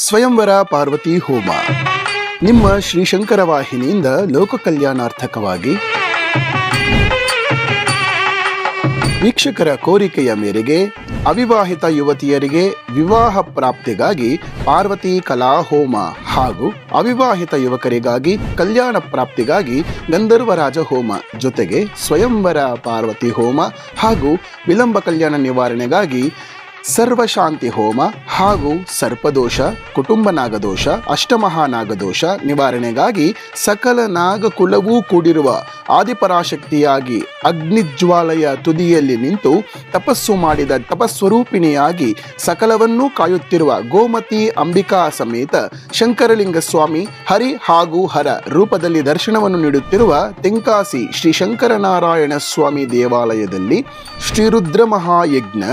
ಸ್ವಯಂವರ ಪಾರ್ವತಿ ಹೋಮ. ನಿಮ್ಮ ಶ್ರೀಶಂಕರ ವಾಹಿನಿಯಿಂದ ಲೋಕ ಕಲ್ಯಾಣಾರ್ಥಕವಾಗಿ ವೀಕ್ಷಕರ ಕೋರಿಕೆಯ ಮೇರೆಗೆ ಅವಿವಾಹಿತ ಯುವತಿಯರಿಗೆ ವಿವಾಹ ಪ್ರಾಪ್ತಿಗಾಗಿ ಪಾರ್ವತಿ ಕಲಾ ಹೋಮ ಹಾಗೂ ಅವಿವಾಹಿತ ಯುವಕರಿಗಾಗಿ ಕಲ್ಯಾಣ ಪ್ರಾಪ್ತಿಗಾಗಿ ಗಂಧರ್ವರಾಜ ಹೋಮ ಜೊತೆಗೆ ಸ್ವಯಂವರ ಪಾರ್ವತಿ ಹೋಮ ಹಾಗೂ ವಿಳಂಬ ಕಲ್ಯಾಣ ನಿವಾರಣೆಗಾಗಿ ಸರ್ವಶಾಂತಿ ಹೋಮ ಹಾಗೂ ಸರ್ಪದೋಷ ಕುಟುಂಬ ನಾಗದೋಷ ಅಷ್ಟಮಹಾನಾಗದೋಷ ನಿವಾರಣೆಗಾಗಿ ಸಕಲ ನಾಗಕುಲವೂ ಕೂಡಿರುವ ಆದಿಪರಾಶಕ್ತಿಯಾಗಿ ಅಗ್ನಿಜ್ವಾಲಯ ತುದಿಯಲ್ಲಿ ನಿಂತು ತಪಸ್ಸು ಮಾಡಿದ ತಪಸ್ವರೂಪಿಣಿಯಾಗಿ ಸಕಲವನ್ನೂ ಕಾಯುತ್ತಿರುವ ಗೋಮತಿ ಅಂಬಿಕಾ ಸಮೇತ ಶಂಕರಲಿಂಗ ಸ್ವಾಮಿ ಹರಿ ಹಾಗೂ ಹರ ರೂಪದಲ್ಲಿ ದರ್ಶನವನ್ನು ನೀಡುತ್ತಿರುವ ತೆಂಕಾಸಿ ಶ್ರೀ ಶಂಕರನಾರಾಯಣ ಸ್ವಾಮಿ ದೇವಾಲಯದಲ್ಲಿ ಶ್ರೀರುದ್ರ ಮಹಾಯಜ್ಞ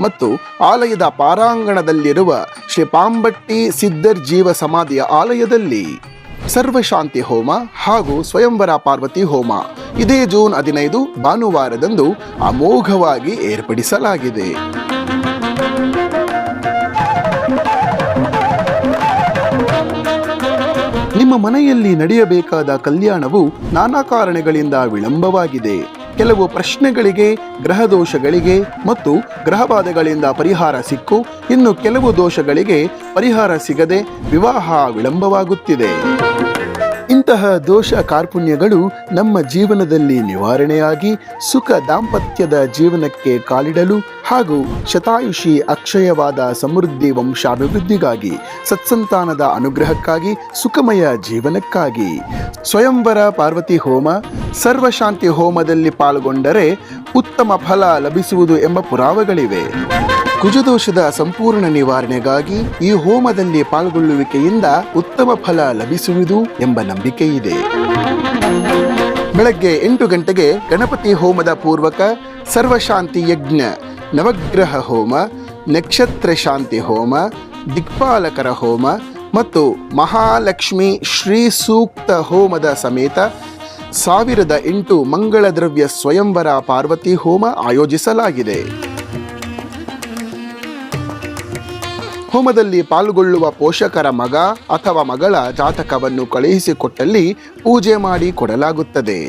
ಮತ್ತು ಆಲಯದ ಪಾರಾಂಗಣದಲ್ಲಿರುವ ಶ್ರೀ ಪಾಂಬಟ್ಟಿ ಸಿದ್ದರ್ ಜೀವ ಸಮಾಧಿಯ ಆಲಯದಲ್ಲಿ ಸರ್ವಶಾಂತಿ ಹೋಮ ಹಾಗೂ ಸ್ವಯಂವರ ಪಾರ್ವತಿ ಹೋಮ ಇದೇ ಜೂನ್ ಹದಿನೈದು ಭಾನುವಾರದಂದು ಅಮೋಘವಾಗಿ ಏರ್ಪಡಿಸಲಾಗಿದೆ. ನಿಮ್ಮ ಮನೆಯಲ್ಲಿ ನಡೆಯಬೇಕಾದ ಕಲ್ಯಾಣವು ನಾನಾ ಕಾರಣಗಳಿಂದ ವಿಳಂಬವಾಗಿದೆ. ಕೆಲವು ಪ್ರಶ್ನೆಗಳಿಗೆ ಗ್ರಹ ದೋಷಗಳಿಗೆ ಮತ್ತು ಗ್ರಹಬಾಧೆಗಳಿಂದ ಪರಿಹಾರ ಸಿಕ್ಕು, ಇನ್ನು ಕೆಲವು ದೋಷಗಳಿಗೆ ಪರಿಹಾರ ಸಿಗದೆ ವಿವಾಹ ವಿಳಂಬವಾಗುತ್ತಿದೆ. ಇಂತಹ ದೋಷ ಕಾರ್ಪುಣ್ಯಗಳು ನಮ್ಮ ಜೀವನದಲ್ಲಿ ನಿವಾರಣೆಯಾಗಿ ಸುಖ ದಾಂಪತ್ಯದ ಜೀವನಕ್ಕೆ ಕಾಲಿಡಲು ಹಾಗೂ ಶತಾಯುಷಿ ಅಕ್ಷಯವಾದ ಸಮೃದ್ಧಿ ವಂಶಾಭಿವೃದ್ಧಿಗಾಗಿ, ಸತ್ಸಂತಾನದ ಅನುಗ್ರಹಕ್ಕಾಗಿ, ಸುಖಮಯ ಜೀವನಕ್ಕಾಗಿ. ಸ್ವಯಂವರ ಪಾರ್ವತಿ ಹೋಮ, ಸರ್ವಶಾಂತಿ ಹೋಮದಲ್ಲಿ ಪಾಲ್ಗೊಂಡರೆ ಉತ್ತಮ ಫಲ ಲಭಿಸುವುದು ಎಂಬ ಪುರಾವೆಗಳಿವೆ. ಕುಜದೋಷದ ಸಂಪೂರ್ಣ ನಿವಾರಣೆಗಾಗಿ ಈ ಹೋಮದಲ್ಲಿ ಪಾಲ್ಗೊಳ್ಳುವಿಕೆಯಿಂದ ಉತ್ತಮ ಫಲ ಲಭಿಸುವುದು ಎಂಬ ನಂಬಿಕೆ ಇದೆ ಬೆಳಗ್ಗೆ ಎಂಟು ಗಂಟೆಗೆ ಗಣಪತಿ ಹೋಮದ ಪೂರ್ವಕ ಸರ್ವಶಾಂತಿ ಯಜ್ಞ, ನವಗ್ರಹ ಹೋಮ, ನಕ್ಷತ್ರ ಶಾಂತಿ ಹೋಮ, ದಿಕ್ಪಾಲಕರ ಹೋಮ ಮತ್ತು ಮಹಾಲಕ್ಷ್ಮಿ ಶ್ರೀ ಸೂಕ್ತ ಹೋಮದ ಸಮೇತ ಸಾವಿರದ ಎಂಟು ಮಂಗಳ ದ್ರವ್ಯ ಸ್ವಯಂವರ ಪಾರ್ವತಿ ಹೋಮ ಆಯೋಜಿಸಲಾಗಿದೆ. ಹೋಮದಲ್ಲಿ ಪಾಲ್ಗೊಳ್ಳುವ ಪೋಷಕರ ಮಗ ಅಥವಾ ಮಗಳ ಜಾತಕವನ್ನು ಕಳುಹಿಸಿಕೊಟ್ಟಲ್ಲಿ ಪೂಜೆ ಮಾಡಿ ಕೊಡಲಾಗುತ್ತದೆ.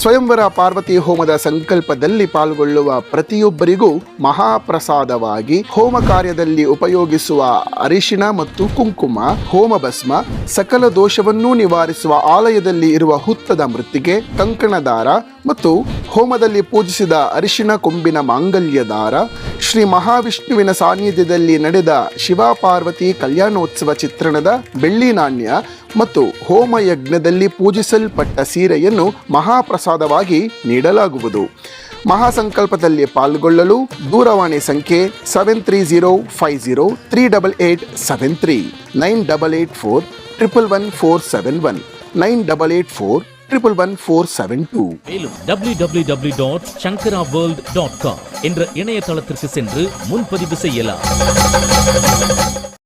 ಸ್ವಯಂವರ ಪಾರ್ವತಿ ಹೋಮದ ಸಂಕಲ್ಪದಲ್ಲಿ ಪಾಲ್ಗೊಳ್ಳುವ ಪ್ರತಿಯೊಬ್ಬರಿಗೂ ಮಹಾಪ್ರಸಾದವಾಗಿ ಹೋಮ ಕಾರ್ಯದಲ್ಲಿ ಉಪಯೋಗಿಸುವ ಅರಿಶಿಣ ಮತ್ತು ಕುಂಕುಮ, ಹೋಮ ಭಸ್ಮ, ಸಕಲ ದೋಷವನ್ನೂ ನಿವಾರಿಸುವ ಆಲಯದಲ್ಲಿ ಇರುವ ಹುತ್ತದ ಮೃತ್ತಿಗೆ ಕಂಕಣ ದಾರ ಮತ್ತು ಹೋಮದಲ್ಲಿ ಪೂಜಿಸಿದ ಅರಿಶಿಣ ಕೊಂಬಿನ ಮಾಂಗಲ್ಯ ದಾರ ಶ್ರೀ ಮಹಾವಿಷ್ಣುವಿನ ಸಾನ್ನಿಧ್ಯದಲ್ಲಿ ನಡೆದ ಶಿವ ಪಾರ್ವತಿ ಕಲ್ಯಾಣೋತ್ಸವ ಚಿತ್ರಣದ ಬೆಳ್ಳಿ ನಾಣ್ಯ ಮತ್ತು ಹೋಮ ಯಜ್ಞದಲ್ಲಿ ಪೂಜಿಸಲ್ಪಟ್ಟ ಸೀರೆಯನ್ನು ಮಹಾಪ್ರಸಾದವಾಗಿ ನೀಡಲಾಗುವುದು. ಮಹಾಸಂಕಲ್ಪದಲ್ಲಿ ಪಾಲ್ಗೊಳ್ಳಲು ದೂರವಾಣಿ ಸಂಖ್ಯೆ seven three zero five zero three double eight seven three nine double eight four triple one four seven one nine double eight four triple one four seven two மேலும் W W W dot Sankara world dot com என்ற இணையதளத்திற்கு சென்று முன்பதிவு செய்யலாம்.